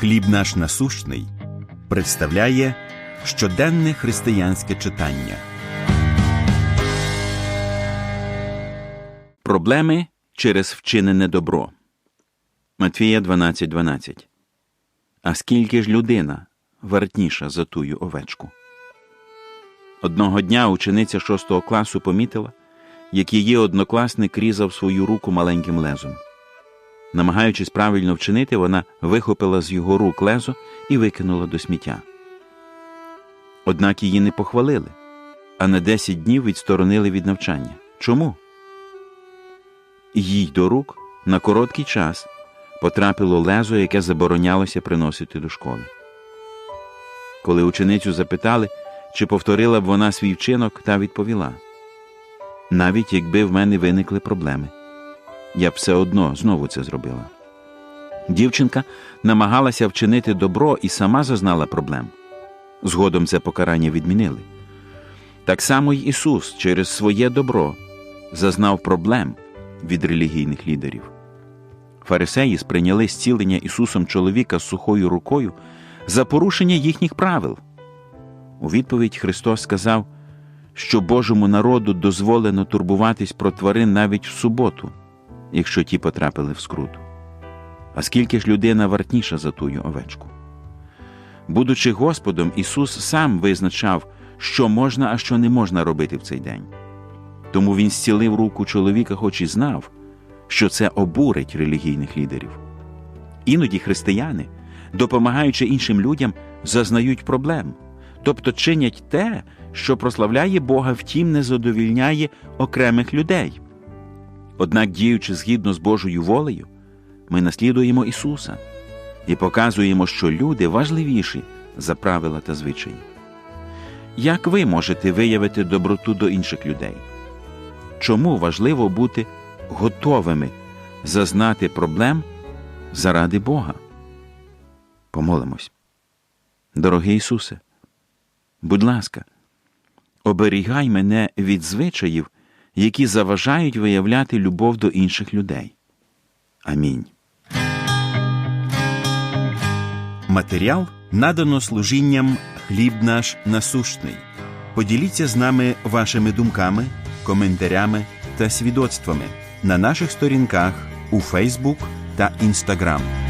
Хліб наш насущний представляє щоденне християнське читання. Проблеми через вчинене добро. Матвія 12.12 12. А скільки ж людина вартніша за тую овечку? Одного дня учениця шостого класу помітила, як її однокласник різав свою руку маленьким лезом. Намагаючись правильно вчинити, вона вихопила з його рук лезо і викинула до сміття. Однак її не похвалили, а на 10 днів відсторонили від навчання. Чому? Їй до рук на короткий час потрапило лезо, яке заборонялося приносити до школи. Коли ученицю запитали, чи повторила б вона свій вчинок, та відповіла: навіть якби в мене виникли проблеми, я б все одно знову це зробила. Дівчинка намагалася вчинити добро і сама зазнала проблем. Згодом це покарання відмінили. Так само й Ісус через своє добро зазнав проблем від релігійних лідерів. Фарисеї сприйняли зцілення Ісусом чоловіка з сухою рукою за порушення їхніх правил. У відповідь Христос сказав, що Божому народу дозволено турбуватись про тварин навіть в суботу, якщо ті потрапили в скруту. А скільки ж людина вартніша за тую овечку? Будучи Господом, Ісус сам визначав, що можна, а що не можна робити в цей день. Тому Він зцілив руку чоловіка, хоч і знав, що це обурить релігійних лідерів. Іноді християни, допомагаючи іншим людям, зазнають проблем, тобто чинять те, що прославляє Бога, втім не задовільняє окремих людей. Однак, діючи згідно з Божою волею, ми наслідуємо Ісуса і показуємо, що люди важливіші за правила та звичаї. Як ви можете виявити доброту до інших людей? Чому важливо бути готовими зазнати проблем заради Бога? Помолимось. Дорогий Ісусе, будь ласка, оберігай мене від звичаїв, які заважають виявляти любов до інших людей. Амінь. Матеріал надано служінням Хліб наш насущний. Поділіться з нами вашими думками, коментарями та свідоцтвами на наших сторінках у Фейсбук та Інстаграм.